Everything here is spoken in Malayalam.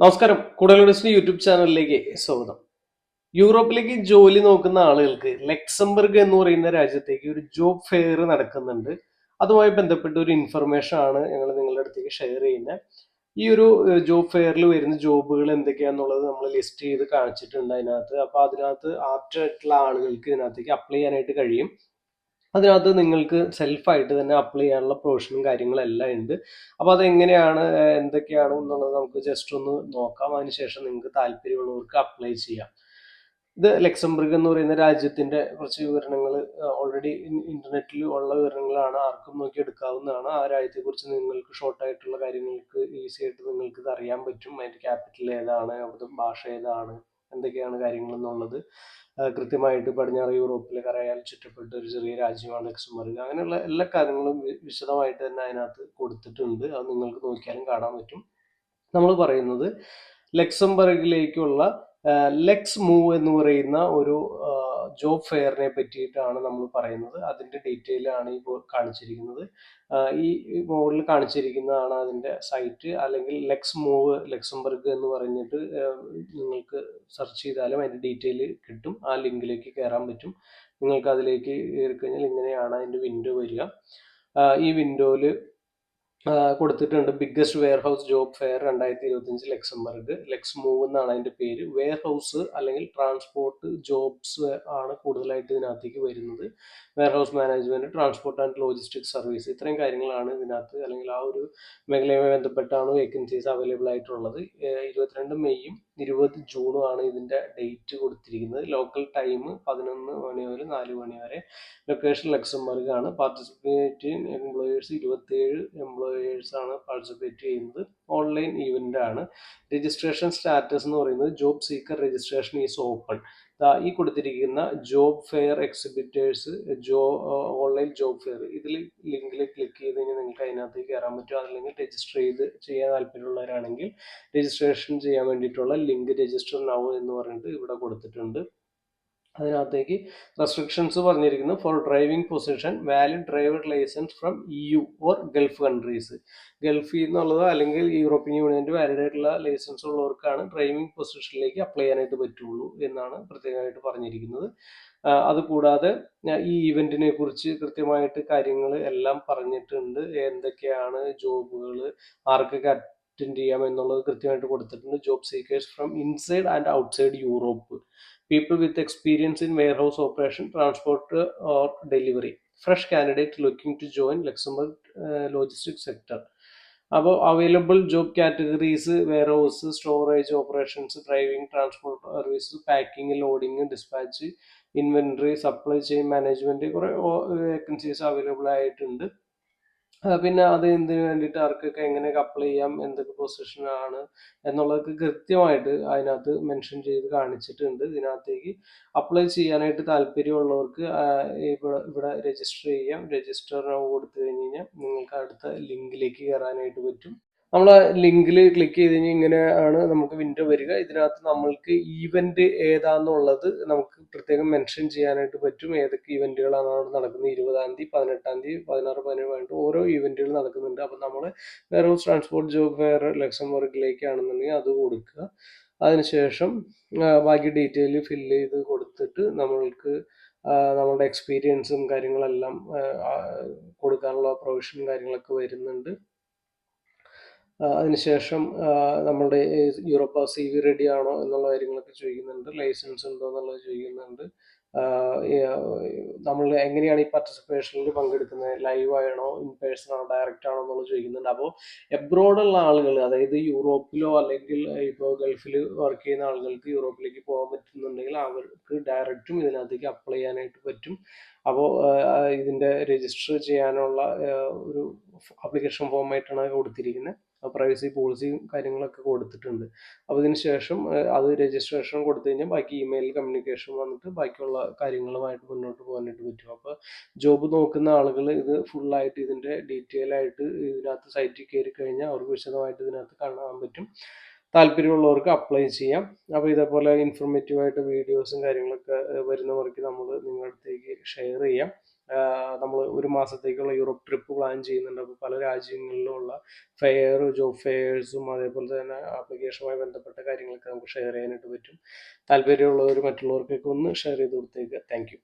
നമസ്കാരം. കൂടുതൽ യൂട്യൂബ് ചാനലിലേക്ക് സ്വാഗതം. യൂറോപ്പിലേക്ക് ജോലി നോക്കുന്ന ആളുകൾക്ക് ലക്സംബർഗ് എന്ന് പറയുന്ന രാജ്യത്തേക്ക് ഒരു ജോബ് ഫെയർ നടക്കുന്നുണ്ട്. അതുമായി ബന്ധപ്പെട്ട ഒരു ഇൻഫർമേഷൻ ആണ് ഞങ്ങൾ നിങ്ങളുടെ അടുത്തേക്ക് ഷെയർ ചെയ്യുന്നത്. ഈ ഒരു ജോബ് ഫെയറിൽ വരുന്ന ജോബുകൾ എന്തൊക്കെയാണെന്നുള്ളത് നമ്മൾ ലിസ്റ്റ് ചെയ്ത് കാണിച്ചിട്ടുണ്ട് അതിനകത്ത്. അപ്പൊ അതിനകത്ത് ആപ്റ്റ് ആയിട്ടുള്ള ആളുകൾക്ക് ഇതിനകത്തേക്ക് അപ്ലൈ ചെയ്യാനായിട്ട് കഴിയും. അതിനകത്ത് നിങ്ങൾക്ക് സെൽഫായിട്ട് തന്നെ അപ്ലൈ ചെയ്യാനുള്ള പ്രൊവിഷനും കാര്യങ്ങളെല്ലാം ഉണ്ട്. അപ്പോൾ അതെങ്ങനെയാണ് എന്തൊക്കെയാണ് എന്നുള്ളത് നമുക്ക് ജസ്റ്റ് ഒന്ന് നോക്കാം. അതിനുശേഷം നിങ്ങൾക്ക് താല്പര്യമുള്ളവർക്ക് അപ്ലൈ ചെയ്യാം. ഇത് ലക്സംബർഗ് എന്ന് പറയുന്ന രാജ്യത്തിന്റെ കുറച്ച് വിവരണങ്ങൾ ഓൾറെഡി ഇന്റർനെറ്റിൽ ഉള്ള വിവരങ്ങളാണ് ആർക്കും നോക്കി എടുക്കാവുന്നതാണ്. ആ രാജ്യത്തെക്കുറിച്ച് നിങ്ങൾക്ക് ഷോർട്ടായിട്ടുള്ള കാര്യങ്ങൾക്ക് ഈസി ആയിട്ട് നിങ്ങൾക്ക് ഇത് അറിയാൻ പറ്റും. അതിന്റെ ക്യാപിറ്റൽ ഏതാണ്? അവിടുത്തെ ഭാഷ ഏതാണ്? എന്തൊക്കെയാണ് കാര്യങ്ങൾ എന്നുള്ളത് കൃത്യമായിട്ട് പടിഞ്ഞാറ് യൂറോപ്പിലെ കരയാൽ ചുറ്റപ്പെട്ട ഒരു ചെറിയ രാജ്യമാണ് ലക്സംബർഗ്. അങ്ങനെയുള്ള എല്ലാ കാര്യങ്ങളും വിശദമായിട്ട് തന്നെ അതിനകത്ത് കൊടുത്തിട്ടുണ്ട്. അത് നിങ്ങൾക്ക് നോക്കിയാലും കാണാൻ പറ്റും. നമ്മൾ പറയുന്നത് ലക്സംബർഗിലേക്കുള്ള ലെക്സ് മൂവ് എന്ന് പറയുന്ന ഒരു ജോബ് ഫെയറിനെ പറ്റിയിട്ടാണ് നമ്മൾ പറയുന്നത്. അതിന്റെ ഡീറ്റെയിൽ ആണ് ഈ കാണിച്ചിരിക്കുന്നത്. ഈ മോഡൽ കാണിച്ചിരിക്കുന്നതാണ് അതിന്റെ സൈറ്റ് അല്ലെങ്കിൽ ലെക്സ് മൂവ് ലെക്സംബർഗ് എന്ന് പറഞ്ഞിട്ട് നിങ്ങൾക്ക് സെർച്ച് ചെയ്താലും അതിന്റെ ഡീറ്റെയിൽ കിട്ടും. ആ ലിങ്കിലേക്ക് കയറാൻ പറ്റും. നിങ്ങൾക്ക് അതിലേക്ക് കയറി കഴിഞ്ഞാൽ ഇങ്ങനെയാണ് അതിന്റെ വിൻഡോ വരിക. ഈ വിൻഡോയിൽ കൊടുത്തിട്ടുണ്ട്. Biggest warehouse job fair രണ്ടായിരത്തി ഇരുപത്തിയഞ്ച് ലക്സംബർഗ് ലെക്സ് മൂവ് എന്നാണ് അതിന്റെ പേര്. വെയർ ഹൗസ് അല്ലെങ്കിൽ ട്രാൻസ്പോർട്ട് ജോബ്സ് ആണ് കൂടുതലായിട്ട് ഇതിനകത്തേക്ക് വരുന്നത്. Warehouse management transport and logistic service ഇത്രയും കാര്യങ്ങളാണ് ഇതിനകത്ത്. അല്ലെങ്കിൽ ആ ഒരു മേഖലയുമായി ബന്ധപ്പെട്ടാണ് വേക്കൻസീസ് അവൈലബിൾ ആയിട്ടുള്ളത്. ഇരുപത്തിരണ്ട് മെയ്യും ഇരുപത് ജൂണും ആണ് ഇതിന്റെ ഡേറ്റ് കൊടുത്തിരിക്കുന്നത്. ലോക്കൽ ടൈം പതിനൊന്ന് മണി വരെ നാല് മണി വരെ. ലൊക്കേഷൻ ലക്സംബർഗ് ആണ്. പാർട്ടിസിപ്പേറ്റിംഗ് എംപ്ലോയേഴ്സ് ഇരുപത്തേഴ് എംപ്ലോയേഴ്സ് ആണ് പാർട്ടിസിപ്പേറ്റ് ചെയ്യുന്നത്. ഓൺലൈൻ ഇവന്റ് ആണ്. രജിസ്ട്രേഷൻ സ്റ്റാറ്റസ് എന്ന് പറയുന്നത് job seeker registration is open ഈ കൊടുത്തിരിക്കുന്ന ജോബ് ഫെയർ എക്സിബിറ്റേഴ്സ് ജോ ഓൺലൈൻ ജോബ് ഫെയർ ഇതിൽ ലിങ്കിൽ ക്ലിക്ക് ചെയ്ത് കഴിഞ്ഞാൽ നിങ്ങൾക്ക് അതിനകത്തേക്ക് കയറാൻ പറ്റും. അതല്ലെങ്കിൽ രജിസ്റ്റർ ചെയ്ത് ചെയ്യാൻ താല്പര്യമുള്ളവരാണെങ്കിൽ രജിസ്ട്രേഷൻ ചെയ്യാൻ വേണ്ടിയിട്ടുള്ള ലിങ്ക് രജിസ്റ്റർ നൗ എന്ന് പറഞ്ഞിട്ട് ഇവിടെ കൊടുത്തിട്ടുണ്ട്. അതിനകത്തേക്ക് റെസ്ട്രിക്ഷൻസ് പറഞ്ഞിരിക്കുന്നു. For driving position valid driver licence from E U or Gulf countries ഗൾഫിൽ നിന്നുള്ളത് അല്ലെങ്കിൽ യൂറോപ്യൻ യൂണിയന്റെ വാലിഡ് ആയിട്ടുള്ള ലൈസൻസ് ഉള്ളവർക്കാണ് ഡ്രൈവിംഗ് പൊസിഷനിലേക്ക് അപ്ലൈ ചെയ്യാനായിട്ട് പറ്റുള്ളൂ എന്നാണ് പ്രത്യേകമായിട്ട് പറഞ്ഞിരിക്കുന്നത്. അതുകൂടാതെ ഈ ഇവന്റിനെ കുറിച്ച് കൃത്യമായിട്ട് കാര്യങ്ങൾ എല്ലാം പറഞ്ഞിട്ടുണ്ട്. എന്തൊക്കെയാണ് ജോബുകൾ ആർക്കൊക്കെ അറ്റൻഡ് ചെയ്യാം എന്നുള്ളത് കൃത്യമായിട്ട് കൊടുത്തിട്ടുണ്ട്. Job seekers from inside and outside Europe people with experience in warehouse operation, transport uh, or delivery. Fresh candidate looking to join Luxembourg uh, logistics sector. അപ്പോൾ available job categories warehouse storage operations driving transport service packing loading dispatch inventory supply chain management കുറേ വേക്കൻസീസ് അവൈലബിൾ ആയിട്ടുണ്ട് ആ, പിന്നെ അത് എന്തിനു വേണ്ടിയിട്ട് ആർക്കൊക്കെ എങ്ങനെയൊക്കെ അപ്ലൈ ചെയ്യാം എന്തൊക്കെ പൊസിഷൻ ആണ് എന്നുള്ളതൊക്കെ കൃത്യമായിട്ട് അതിനകത്ത് മെൻഷൻ ചെയ്ത് കാണിച്ചിട്ടുണ്ട്. ഇതിനകത്തേക്ക് അപ്ലൈ ചെയ്യാനായിട്ട് താല്പര്യമുള്ളവർക്ക് ഇവിടെ ഇവിടെ രജിസ്റ്റർ ചെയ്യാം. രജിസ്റ്റർ കൊടുത്തു കഴിഞ്ഞ് കഴിഞ്ഞാൽ നിങ്ങൾക്ക് അടുത്ത ലിങ്കിലേക്ക് കയറാനായിട്ട് പറ്റും. നമ്മൾ ലിങ്കിൽ ക്ലിക്ക് ചെയ്ത് കഴിഞ്ഞാൽ ഇങ്ങനെയാണ് നമുക്ക് വിൻഡോ വരിക. ഇതിനകത്ത് നമ്മൾക്ക് ഈവന്റ് ഏതാന്നുള്ളത് നമുക്ക് പ്രത്യേകം മെൻഷൻ ചെയ്യാനായിട്ട് പറ്റും. ഏതൊക്കെ ഈവന്റുകളാണ് അവിടെ നടക്കുന്നത്. ഇരുപതാം തീയതി പതിനെട്ടാം തീയതി പതിനാറ് പതിനേഴ് പതിനെട്ട് ഓരോ ഇവന്റുകൾ നടക്കുന്നുണ്ട്. അപ്പം നമ്മൾ warehouse transport job fair ലക്സംബർഗിലേക്കാണെന്നുണ്ടെങ്കിൽ അത് കൊടുക്കുക. അതിനുശേഷം ബാക്കി ഡീറ്റെയിൽ ഫില്ല് ചെയ്ത് കൊടുത്തിട്ട് നമ്മൾക്ക് നമ്മളുടെ എക്സ്പീരിയൻസും കാര്യങ്ങളെല്ലാം കൊടുക്കാനുള്ള പ്രൊവിഷനും കാര്യങ്ങളൊക്കെ വരുന്നുണ്ട്. അതിനുശേഷം നമ്മുടെ യൂറോപ്പ സി വി റെഡി ആണോ എന്നുള്ള കാര്യങ്ങളൊക്കെ ചോദിക്കുന്നുണ്ട്. ലൈസൻസ് ഉണ്ടോ എന്നുള്ളത് ചോദിക്കുന്നുണ്ട്. നമ്മൾ എങ്ങനെയാണ് ഈ പാർട്ടിസിപ്പേഷനിൽ പങ്കെടുക്കുന്നത്? ലൈവ് ആണോ ഇൻ പേഴ്സൺ ആണോ? ഡയറക്റ്റ് ആണോ എന്നുള്ളത് ചോദിക്കുന്നുണ്ട്. അപ്പോൾ എബ്രോഡുള്ള ആളുകൾ അതായത് യൂറോപ്പിലോ അല്ലെങ്കിൽ ഇപ്പോൾ ഗൾഫിൽ വർക്ക് ചെയ്യുന്ന ആളുകൾക്ക് യൂറോപ്പിലേക്ക് പോകാൻ പറ്റുന്നുണ്ടെങ്കിൽ അവർക്ക് ഡയറക്റ്റും ഇതിനകത്തേക്ക് അപ്ലൈ ചെയ്യാനായിട്ട് പറ്റും. അപ്പോൾ ഇതിന്റെ രജിസ്റ്റർ ചെയ്യാനുള്ള ഒരു ആപ്ലിക്കേഷൻ ഫോമായിട്ടാണ് കൊടുത്തിരിക്കുന്നത് പ്രൈവസി പോളിസിയും കാര്യങ്ങളൊക്കെ കൊടുത്തിട്ടുണ്ട്. അപ്പോൾ ഇതിന് ശേഷം അത് രജിസ്ട്രേഷൻ കൊടുത്തു കഴിഞ്ഞാൽ ബാക്കി ഇമെയിൽ കമ്മ്യൂണിക്കേഷൻ വന്നിട്ട് ബാക്കിയുള്ള കാര്യങ്ങളുമായിട്ട് മുന്നോട്ട് പോകാനായിട്ട് പറ്റും. അപ്പോൾ ജോബ് നോക്കുന്ന ആളുകൾ ഇത് ഫുള്ളായിട്ട് ഇതിന്റെ ഡീറ്റെയിൽ ആയിട്ട് ഇതിനകത്ത് സൈറ്റിൽ കയറി കഴിഞ്ഞാൽ അവർക്ക് വിശദമായിട്ട് ഇതിനകത്ത് കാണാൻ പറ്റും. താല്പര്യമുള്ളവർക്ക് അപ്ലൈ ചെയ്യാം. അപ്പോൾ ഇതേപോലെ ഇൻഫോർമേറ്റീവ് ആയിട്ട് വീഡിയോസും കാര്യങ്ങളൊക്കെ വരുന്നവർക്ക് നമ്മൾ നിങ്ങളുടെ അടുത്തേക്ക് ഷെയർ ചെയ്യാം. നമ്മൾ ഒരു മാസത്തേക്കുള്ള യൂറോപ്പ് ട്രിപ്പ് പ്ലാൻ ചെയ്യുന്നുണ്ട്. അപ്പോൾ പല രാജ്യങ്ങളിലുള്ള ഫെയർ ജോബ് ഫെയേഴ്സും അതേപോലെ തന്നെ ആപ്ലിക്കേഷനുമായി ബന്ധപ്പെട്ട കാര്യങ്ങളൊക്കെ നമുക്ക് ഷെയർ ചെയ്യാനായിട്ട് പറ്റും. താല്പര്യമുള്ളവർ മറ്റുള്ളവർക്കൊക്കെ ഒന്ന് ഷെയർ ചെയ്ത് കൊടുത്തേക്ക്. താങ്ക്